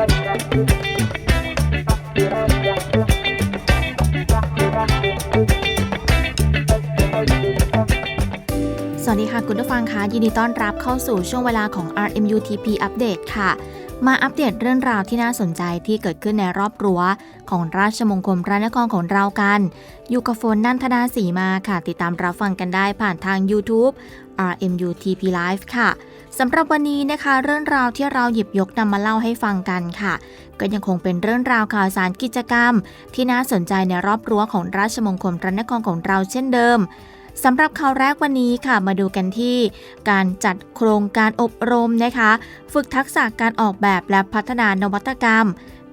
สวัสดีค่ะ คุณผู้ฟังคะยินดีต้อนรับเข้าสู่ช่วงเวลาของ RMUTP Update ค่ะ มาอัปเดตเรื่องราวที่น่าสนใจที่เกิดขึ้นในรอบรั้วของราชมงคลพระนครของเรากัน อยู่กับฝนนันทนาสีมาค่ะ ติดตามรับฟังกันได้ผ่านทาง YouTube RMUTP Live ค่ะสำหรับวันนี้นะคะ เรื่องราวที่เราหยิบยกนำมาเล่าให้ฟังกันค่ะ ก็ยังคงเป็นเรื่องราวข่าวสารกิจกรรม ที่น่าสนใจในรอบรั้วของราชมงคลพระนครของเราเช่นเดิม สำหรับข่าวแรกวันนี้ค่ะมาดูกันที่ การจัดโครงการอบรมนะคะ ฝึกทักษะการออกแบบและพัฒนานวัตกรรม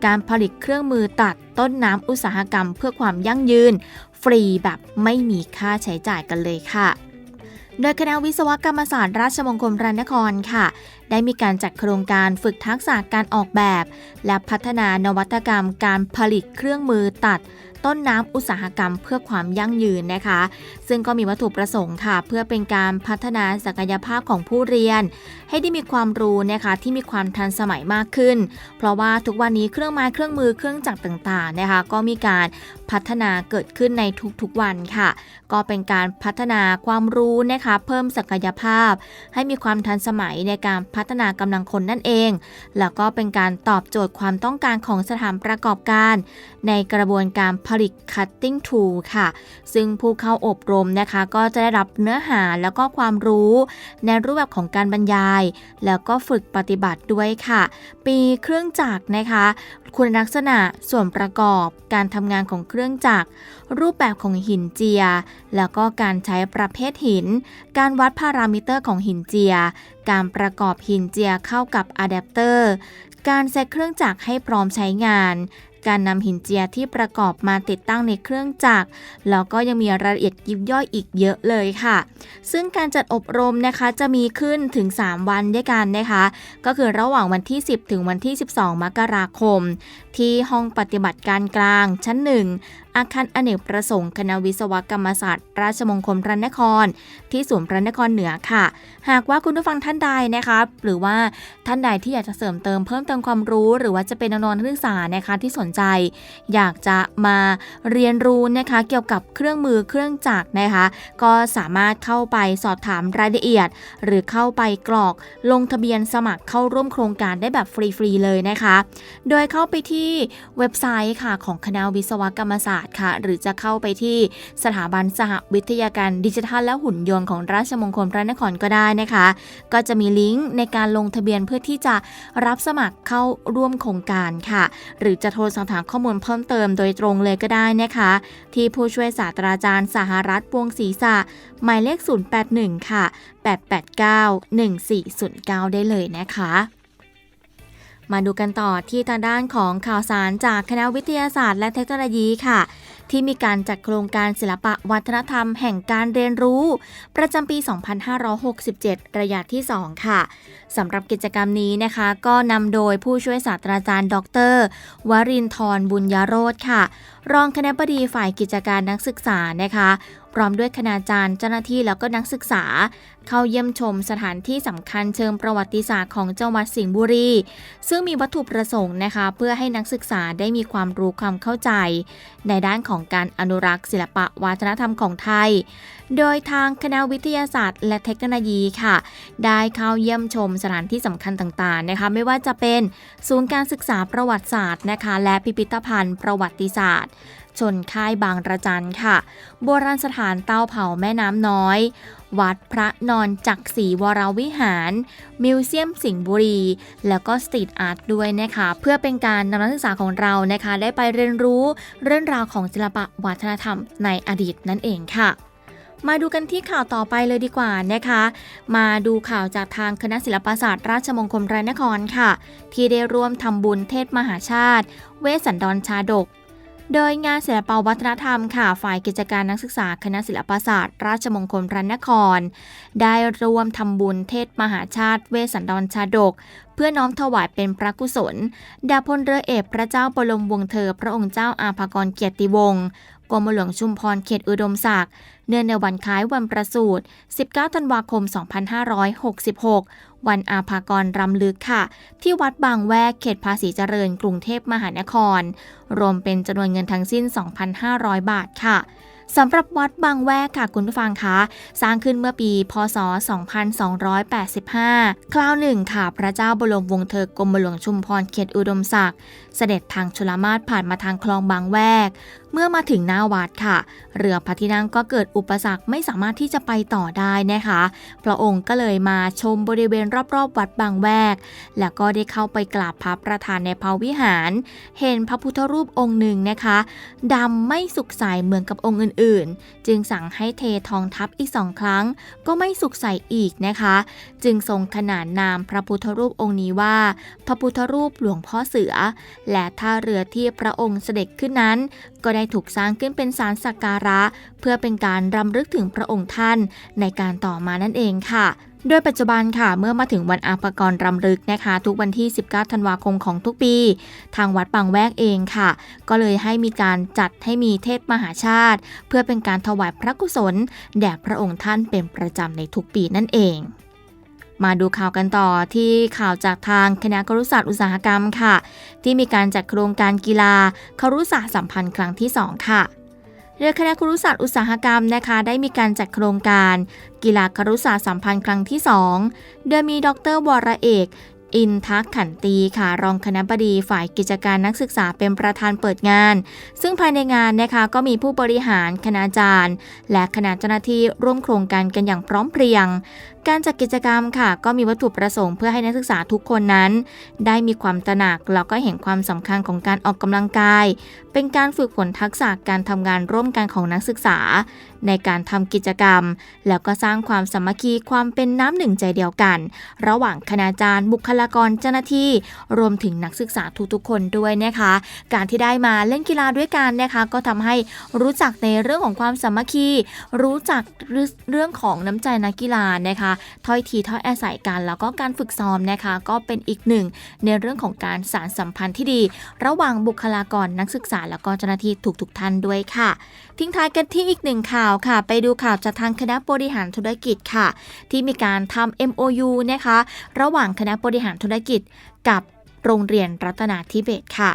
การผลิตเครื่องมือตัดต้นน้ำอุตสาหกรรมเพื่อความยั่งยืน ฟรีแบบไม่มีค่าใช้จ่ายกันเลยค่ะโดยคณะวิศวกรรมศาสตร์ราชมงคลพระนครค่ะ ได้มีการจัดโครงการฝึกทักษะการออกแบบ และพัฒนานวัตกรรมการผลิตเครื่องมือตัดต้นน้ำอุตสาหกรรมเพื่อความยั่งยืนนะคะ ซึ่งก็มีวัตถุประสงค์ค่ะ เพื่อเป็นการพัฒนาศักยภาพของผู้เรียน ให้ได้มีความรู้นะคะที่มีความทันสมัยมากขึ้น เพราะว่าทุกวันนี้เครื่องไม้เครื่องมือเครื่องจักรต่างๆนะคะ ก็มีการพัฒนาเกิดขึ้นในทุกๆวันค่ะ ก็เป็นการพัฒนาความรู้นะคะ เพิ่มศักยภาพ ให้มีความทันสมัยในการพัฒนากำลังคนนั่นเอง แล้วก็เป็นการตอบโจทย์ความต้องการของสถานประกอบการ ในกระบวนการผลิต cutting tool ค่ะ ซึ่งผู้เข้าอบรมนะคะ ก็จะได้รับเนื้อหาแล้วก็ความรู้ในรูปแบบของการบรรยาย แล้วก็ฝึกปฏิบัติด้วยค่ะ ปีเครื่องจักรนะคะ คุณลักษณะส่วนประกอบ การทำงานของเครื่องจักร รูปแบบของหินเจีย แล้วก็การใช้ประเภทหิน การวัดพารามิเตอร์ของหินเจีย การประกอบหินเจียเข้ากับอะแดปเตอร์การเซตเครื่องจักรให้พร้อมใช้งาน การนำหินเจียที่ประกอบมาติดตั้งในเครื่องจักร แล้วก็ยังมีรายละเอียดยิบย่อยอีกเยอะเลยค่ะ ซึ่งการจัดอบรมนะคะจะมีขึ้นถึง 3 วันด้วยกันนะคะ ก็คือระหว่างวันที่ 10 ถึงวันที่ 12 มกราคม ที่ห้องปฏิบัติการกลางชั้น 1 อาคารอเนกประสงค์คณะวิศวกรรมศาสตร์ ราชมงคลพระนคร ที่ศูนย์พระนครเหนือค่ะ หากว่าคุณผู้ฟังท่านใดนะคะหรือว่าท่านใดที่อยากจะเสริมเติมเพิ่มเติมความรู้ หรือว่าจะเป็นนองๆนักศึกษานะคะที่สนใจ อยากจะมาเรียนรู้นะคะเกี่ยวกับเครื่องมือเครื่องจักรนะคะ ก็สามารถเข้าไปสอบถามรายละเอียด หรือเข้าไปกรอกลงทะเบียนสมัครเข้าร่วมโครงการได้แบบฟรีๆเลยนะคะ โดยเข้าไปที่เว็บไซต์ค่ะของคณะวิศวกรรมศาสตร์ค่ะ หรือจะเข้าไปที่สถาบันสหวิทยาการดิจิทัลและหุ่นยนต์ของราชมงคลพระนครก็ได้นะคะ ก็จะมีลิงก์ในการลงทะเบียนเพื่อที่จะรับสมัครเข้าร่วมโครงการค่ะ หรือจะโทรสอบถามข้อมูลเพิ่มเติมโดยตรงเลยก็ได้นะคะ ที่ผู้ช่วยศาสตราจารย์สหรัฐวงศรีษะหมายเลข 081 ค่ะ 889 1409 ได้เลยนะคะ มาดูกันต่อที่ทางด้านของข่าวสารจากคณะวิทยาศาสตร์และเทคโนโลยีค่ะ ที่มีการจัดโครงการศิลปะวัฒนธรรมแห่งการเรียนรู้ ประจำปี 2567 ระยะที่ 2 ค่ะสำหรับกิจกรรมนี้นะคะ ก็นำโดยผู้ช่วยศาสตราจารย์ ดร วรินทร์บุญยโรธค่ะ รองคณะบดีฝ่ายกิจการนักศึกษานะคะ ร้อมด้วยคณาจารย์เจ้าหน้าที่แล้วก็นักศึกษา เข้าเยี่ยมชมสถานที่สำคัญเชิงประวัติศาสตร์ของจังหวัดสิงห์บุรี ซึ่งมีวัตถุประสงค์นะคะ เพื่อให้นักศึกษาได้มีความรู้ความเข้าใจ ในด้านของการอนุรักษ์ ศิลปะวัฒนธรรมของไทย โดยทางคณะวิทยาศาสตร์ และเทคโนโลยีค่ะ ได้เข้าเยี่ยมชมสถานที่สำคัญต่างๆนะคะ ไม่ว่าจะเป็นศูนย์การศึกษาประวัติศาสตร์นะคะ และพิพิธภัณฑ์ประวัติศาสตร์ ชนค่ายบางระจันค่ะ โบราณสถานเตาเผาแม่น้ำน้อย วัดพระนอนจักรีวรวิหาร มิวเซียมสิงห์บุรี แล้วก็สตรีทอาร์ตด้วยนะคะ เพื่อเป็นการนำนักศึกษาของเรานะคะ ได้ไปเรียนรู้เรื่องราวของศิลปะวัฒนธรรมในอดีตนั่นเองค่ะมาดูกันที่ข่าวต่อไปเลยดีกว่านะคะ มาดูข่าวจากทางคณะศิลปศาสตร์ราชมงคลพระนครค่ะ ที่ได้ร่วมทำบุญเทศมหาชาติ เวสันดรชาดก โดยงานศิลปวัฒนธรรมค่ะ ฝ่ายกิจการนักศึกษาคณะศิลปศาสตร์ ราชมงคลพระนคร ได้ร่วมทำบุญเทศมหาชาติเวสันดรชาดก เพื่อน้อมถวายเป็นพระกุศลดาพลเรือเอกพระเจ้าบรมวงศ์เธอ พระองค์เจ้าอาภากรเกียรติวงศ์กรมหลวงชุมพรเขตอุดมศักดิ์เนื่องในวันคล้ายวันประสูติ19 ธันวาคม 2566 วันอาภากรรำลึกค่ะ ที่วัดบางแวกเขตภาษีเจริญกรุงเทพมหานคร รวมเป็นจำนวนเงินทั้งสิ้น 2,500 บาทค่ะสำหรับวัดบางแวกค่ะคุณผู้ฟังคะสร้างขึ้นเมื่อปี พศ 2285 คราวหนึ่งค่ะ พระเจ้าบรมวงศ์เธอกรมหลวงชุมพรเขตอุดมศักดิ์เสด็จทางชลมาศผ่านมาทางคลองบางแวกเมื่อมาถึงหน้าวัดค่ะ เรือพระที่นั่งก็เกิดอุปสรรคไม่สามารถที่จะไปต่อได้นะคะ พระองค์ก็เลยมาชมบริเวณรอบๆ วัดบางแวก แล้วก็ได้เข้าไปกราบพระประธานในพระวิหาร เห็นพระพุทธรูปองค์หนึ่งนะคะดำไม่สุกใสเหมือนกับองค์อื่นๆ จึงสั่งให้เททองทับอีกสองครั้ง ก็ไม่สุกใสอีกนะคะ จึงทรงขนานนามพระพุทธรูปองค์นี้ว่า พระพุทธรูปหลวงพ่อเสือ และท่าเรือที่พระองค์เสด็จขึ้นนั้นก็ได้ถูกสร้างขึ้นเป็นศาลสักการะ เพื่อเป็นการรำลึกถึงพระองค์ท่านในการต่อมานั่นเองค่ะโดยปัจจุบันค่ะเมื่อมาถึงวันอาภากรรำลึกนะคะ ทุกวันที่ 19 ธันวาคมของทุกปี ทางวัดบางแวกเองค่ะ ก็เลยให้มีการจัดให้มีเทศมหาชาติ เพื่อเป็นการถวายพระกุศล แด่พระองค์ท่านเป็นประจำในทุกปีนั่นเอง มาดูข่าวกันต่อที่ข่าวจากทางคณะครุศาสตร์อุตสาหกรรมค่ะ ที่มีการจัดโครงการกีฬาครุศาสตร์สัมพันธ์ครั้งที่ 2 ค่ะเรือคณะครุศาสตร์อุตสาหกรรมนะคะได้มีการจัดโครงการ กีฬาครุศาสตร์สัมพันธ์ครั้งที่ 2 โดยมีดรวรเอก อินทักขันตีค่ะรองคณะบดีฝ่ายกิจการนักศึกษาเป็นประธานเปิดงาน ซึ่งภายในงานนะคะก็มีผู้บริหารคณาจารย์ และคณะเจ้าหน้าที่ร่วมโครงการกันอย่างพร้อมเพรียง การจัดกิจกรรมค่ะ ก็มีวัตถุประสงค์เพื่อให้นักศึกษาทุกคนนั้น ได้มีความตระหนักแล้วก็เห็นความสำคัญของการออกกำลังกาย เป็นการฝึกฝนทักษะการทำงานร่วมกันของนักศึกษา ในการทำกิจกรรม แล้วก็สร้างความสามัคคีความเป็นน้ำหนึ่งใจเดียวกัน ระหว่างคณาจารย์ บุคลากรเจ้าหน้าที่ รวมถึงนักศึกษาทุกๆคนด้วยนะคะ การที่ได้มาเล่นกีฬาด้วยกันนะคะ ก็ทำให้รู้จักในเรื่องของความสามัคคี รู้จักเรื่องของน้ำใจนักกีฬานะคะถ้อยทีถ้อยอาศัยกัน แล้วก็การฝึกซ้อมนะคะ ก็เป็นอีกหนึ่ง ในเรื่องของการสารสัมพันธ์ที่ดี ระหว่างบุคลากรนักศึกษา แล้วก็เจ้าหน้าที่ทุกๆท่านด้วยค่ะ ทิ้งท้ายกันที่อีกหนึ่งข่าวค่ะ ไปดูข่าวจากทางคณะบริหารธุรกิจค่ะ ที่มีการทำ MOU นะคะ ระหว่างคณะบริหารธุรกิจกับโรงเรียนรัตนาธิเบศค่ะ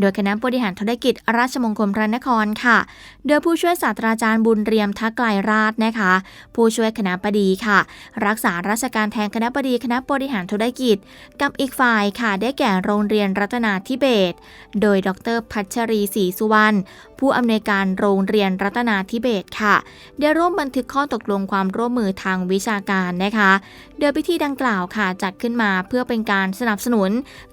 โดยคณะบริหารธุรกิจราชมงคลพระนครค่ะ โดยผู้ช่วยศาสตราจารย์บุญเรียมทักไกลราชนะคะ ผู้ช่วยคณะบดีค่ะ รักษาราชการแทนคณะบดีคณะบริหารธุรกิจ กับอีกฝ่ายค่ะได้แก่โรงเรียนรัตนาธิเบศโดยดรพัชรีศรีสุวรรณ ผู้อำนวยการโรงเรียนรัตนาธิเบศค่ะ ได้ร่วมบันทึกข้อตกลงความร่วมมือทางวิชาการนะคะ โดยพิธีดังกล่าวค่ะจัดขึ้นมาเพื่อเป็นการสนับสนุน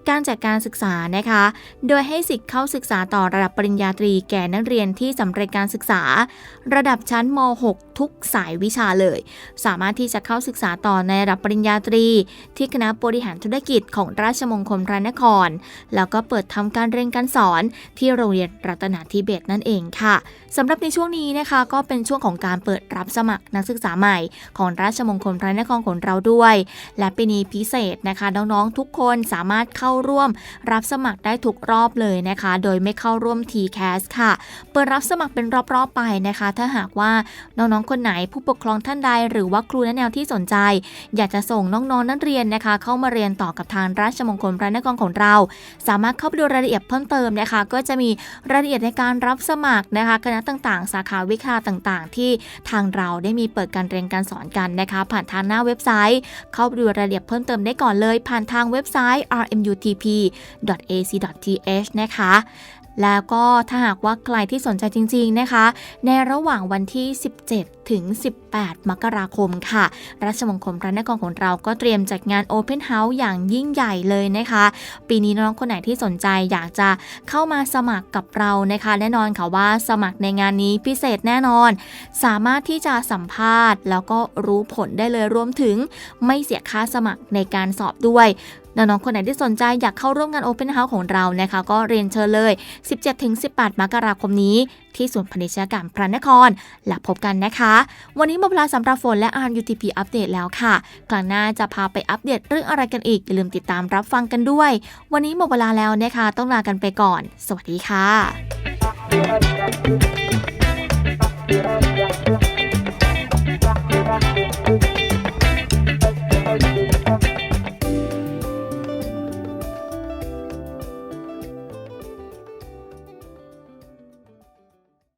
การจัดการศึกษานะคะ โดยให้สิทธิ์เข้าศึกษาต่อระดับปริญญาตรีแก่นักเรียนที่สำเร็จการศึกษา ระดับชั้นม .6 ทุกสายวิชาเลย สามารถที่จะเข้าศึกษาต่อในระดับปริญญาตรี ที่คณะบริหารธุรกิจของราชมงคลพระนคร แล้วก็เปิดทำการเรียนการสอนที่โรงเรียนรัตนาธิเบศนั่นนเองค่ะสำหรับในช่วงนี้นะคะ ก็เป็นช่วงของการเปิดรับสมัครนักศึกษาใหม่ ของราชมงคลพระนครของเราด้วย และปีนี้พิเศษนะคะ น้องๆทุกคนสามารถเข้าร่วมรับสมัครได้ทุกรอบเลยนะคะ โดยไม่เข้าร่วม TCAS ค่ะ เปิดรับสมัครเป็นรอบๆไปนะคะ ถ้าหากว่าน้องๆคนไหนผู้ปกครองท่านใด หรือว่าครูแนะแนวที่สนใจ อยากจะส่งน้องๆนักเรียนนะคะ เข้ามาเรียนต่อกับทางราชมงคลพระนครของเรา สามารถเข้าไปดูรายละเอียดเพิ่มเติมนะคะ ก็จะมีรายละเอียดในการรับสมัครนะคะคณะต่างๆ สาขาวิชาต่างๆ ที่ทางเราได้มีเปิดการเรียนการสอนกันนะคะผ่านทางหน้าเว็บไซต์ เข้าไปดูรายละเอียดเพิ่มเติมได้ก่อนเลย ผ่านทางเว็บไซต์ rmutp.ac.th นะคะแล้วก็ถ้าหากว่าใครที่สนใจจริง ๆ นะคะ ในระหว่างวันที่ 17 ถึง 18 มกราคมค่ะ ราชมงคลพระนครของเราก็เตรียมจัดงาน Open House อย่างยิ่งใหญ่เลยนะคะ ปีนี้น้องคนไหนที่สนใจอยากจะเข้ามาสมัครกับเรานะคะ แน่นอนค่ะว่าสมัครในงานนี้พิเศษแน่นอน สามารถที่จะสัมภาษณ์ แล้วก็รู้ผลได้เลยรวมถึงไม่เสียค่าสมัครในการสอบด้วยน้องๆคนไหนที่สนใจอยากเข้าร่วมงาน Open House ของเรานะคะ ก็เรียนเชิญเลย 17-18 มกราคมนี้ ที่ศูนย์พาณิชยกรรมพระนคร และพบกันนะคะ วันนี้หมดเวลาสำหรับฝนและ RUTP อัปเดตแล้วค่ะคลังหน้าจะพาไปอัปเดตเรื่องอะไรกันอีกอย่าลืมติดตามรับฟังกันด้วย วันนี้หมดเวลาแล้วนะคะ ต้องลากันไปก่อน สวัสดีค่ะ